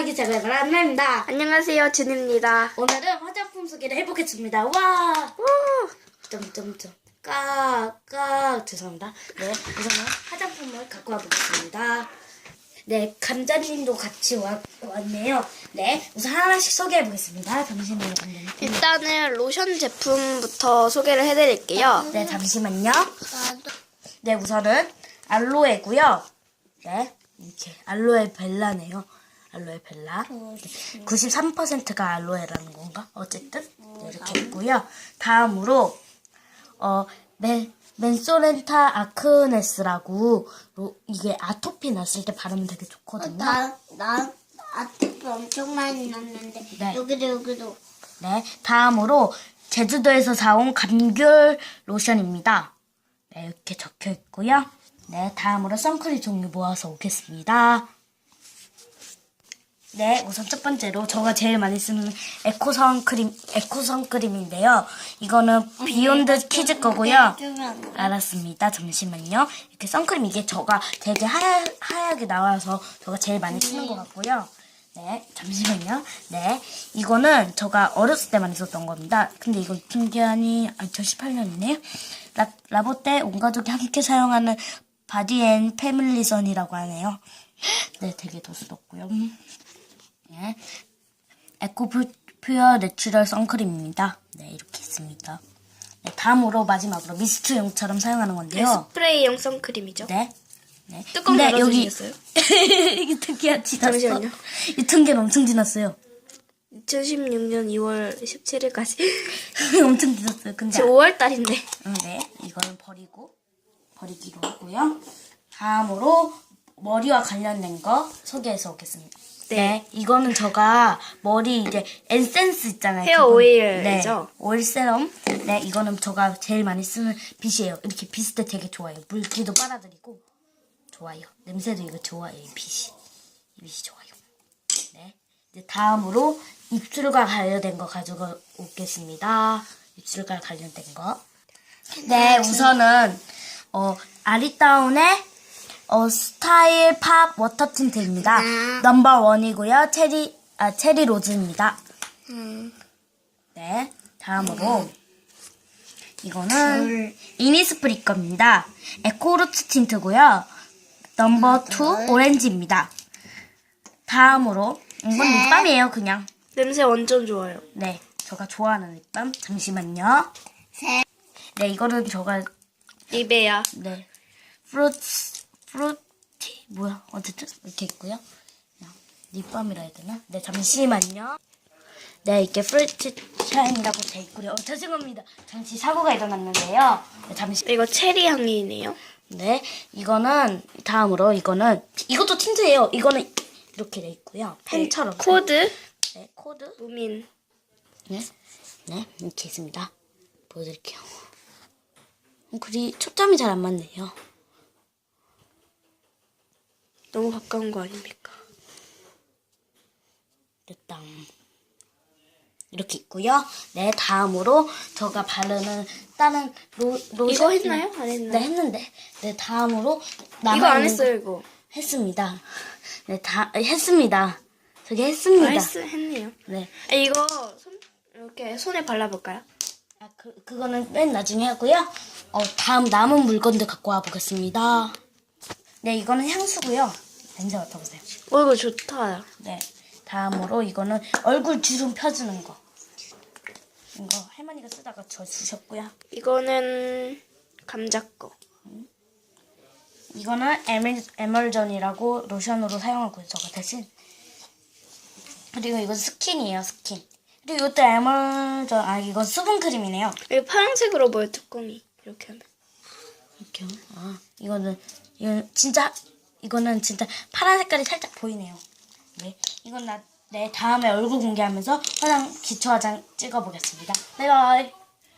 화장하기 제발 안나입니다. 안녕하세요, 준입니다. 오늘은 화장품 소개를 해보겠습니다. 와! 점점점. 까, 까, 죄송합니다. 네, 우선은 화장품을 갖고 와보겠습니다. 네, 감자님도 같이 와, 왔네요. 네, 우선 하나씩 소개해보겠습니다. 잠시만요, 감자님. 일단은 로션 제품부터 소개를 해드릴게요. 네, 잠시만요. 네, 우선은 알로에고요. 네, 이렇게 알로에 벨라네요. 알로에 벨라. 93%가 알로에라는 건가? 어쨌든 네, 이렇게 있고요. 다음으로 어 맨, 맨소렌타 아크네스라고 로- 이게 아토피 났을 때 바르면 되게 좋거든요. 나, 나, 아토피 엄청 많이 났는데, 네. 여기도, 여기도. 네, 다음으로 제주도에서 사온 감귤 로션입니다. 네, 이렇게 적혀 있고요. 네, 다음으로 선크림 종류 모아서 오겠습니다. 네, 우선 첫 번째로 제가 제일 많이 쓰는 에코 선크림, 에코 선크림인데요. 이거는 비욘드 키즈 거고요. 주면 알았습니다. 잠시만요. 이렇게 선크림 이게 저가 되게 하얗, 하얗게 나와서 저가 제일 많이 쓰는 것 같고요. 네, 잠시만요. 네, 이거는 저가 어렸을 때 많이 썼던 겁니다. 근데 이거 2000년이, 아, 2018년이네요. 라, 라보떼 온 가족이 함께 사용하는 바디앤 패밀리선이라고 하네요. 네, 되게 도수높고요. 네, 에코퓨어 내추럴 선크림입니다. 네, 이렇게 있습니다. 네, 다음으로 마지막으로 미스트용처럼 사용하는 건데요. 스프레이용 선크림이죠. 네. 네. 뚜껑 열어주시겠어요? 이게 특이한 지났어. 잠시만요. 유통기한 엄청 지났어요. 2016년 2월 17일까지. 엄청 지났어요. 근데 지금 5월 달인데. 음, 네, 이거는 버리고 버리기로 하고요. 다음으로 머리와 관련된 거 소개해서 오겠습니다. 네, 이거는 제가 머리 이제 엔센스 있잖아요. 헤어 오일이죠? 네, 오일 세럼. 네, 이거는 제가 제일 많이 쓰는 빗이에요. 이렇게 빗을 때 되게 좋아요. 물기도 빨아들이고 좋아요. 냄새도 이거 좋아요. 이 빗이 이 빗이 좋아요. 네, 이제 다음으로 입술과 관련된 거 가지고 오겠습니다. 입술과 관련된 거. 네, 우선은 어 아리따운의 어 스타일 팝 워터 틴트입니다. 넘버 원이고요. 체리 아 체리 로즈입니다. 네, 다음으로 이거는 이니스프리 겁니다. 에코루트 틴트고요. 넘버 투 오렌지입니다. 다음으로 이건 립밤이에요, 그냥. 냄새 완전 좋아요. 네, 제가 좋아하는 립밤. 잠시만요. 세. 네, 이거는 제가 리베야. 네. 프루트, 프루티, 뭐야, 어쨌든, 이렇게 있고요. 립밤이라 해야 되나? 네, 잠시만요. 네, 이렇게 프루트 샤인이라고 돼 있고요. 어, 죄송합니다. 잠시 사고가 일어났는데요. 네, 잠시. 이거 체리 향이네요. 네, 이거는, 다음으로, 이거는, 이것도 틴트예요. 이거는 이렇게 돼 있고요. 펜처럼. 코드, 네, 코드. 무민. 네, 네, 이렇게 있습니다. 보여드릴게요. 어, 글이 초점이 잘 안 맞네요. 너무 가까운 거 아닙니까? 됐다. 이렇게 있고요. 네, 다음으로 제가 바르는 다른 로, 로션 이거 했나요? 안 했나요? 네, 했는데. 네, 다음으로 이거 안 했어요, 이거. 거 했습니다. 네, 다 했습니다. 저기 했습니다. 아, 했, 했네요. 네. 아, 이거 손, 이렇게 손에 발라볼까요? 아, 그, 그거는 맨 나중에 하고요. 어, 다음 남은 물건들 갖고 와 보겠습니다. 네, 이거는 향수고요. 냄새 맡아보세요. 어, 이거 좋다. 네. 다음으로 이거는 얼굴 주름 펴주는 거. 이거 할머니가 쓰다가 저 주셨고요. 이거는 감자 거. 이거는 에멀, 에멀전이라고 로션으로 사용하고 있어요. 저 대신. 그리고 이거 스킨이에요, 스킨. 그리고 이것도 에멀전, 아, 이건 수분크림이네요. 이거 파란색으로 보여, 뚜껑이. 이렇게 하면. 이렇게요. 아, 이거는, 이건 진짜, 이거는 진짜 파란 색깔이 살짝 보이네요. 네. 이건 나, 네, 다음에 얼굴 공개하면서 화장, 기초 화장 찍어보겠습니다. 바이바이.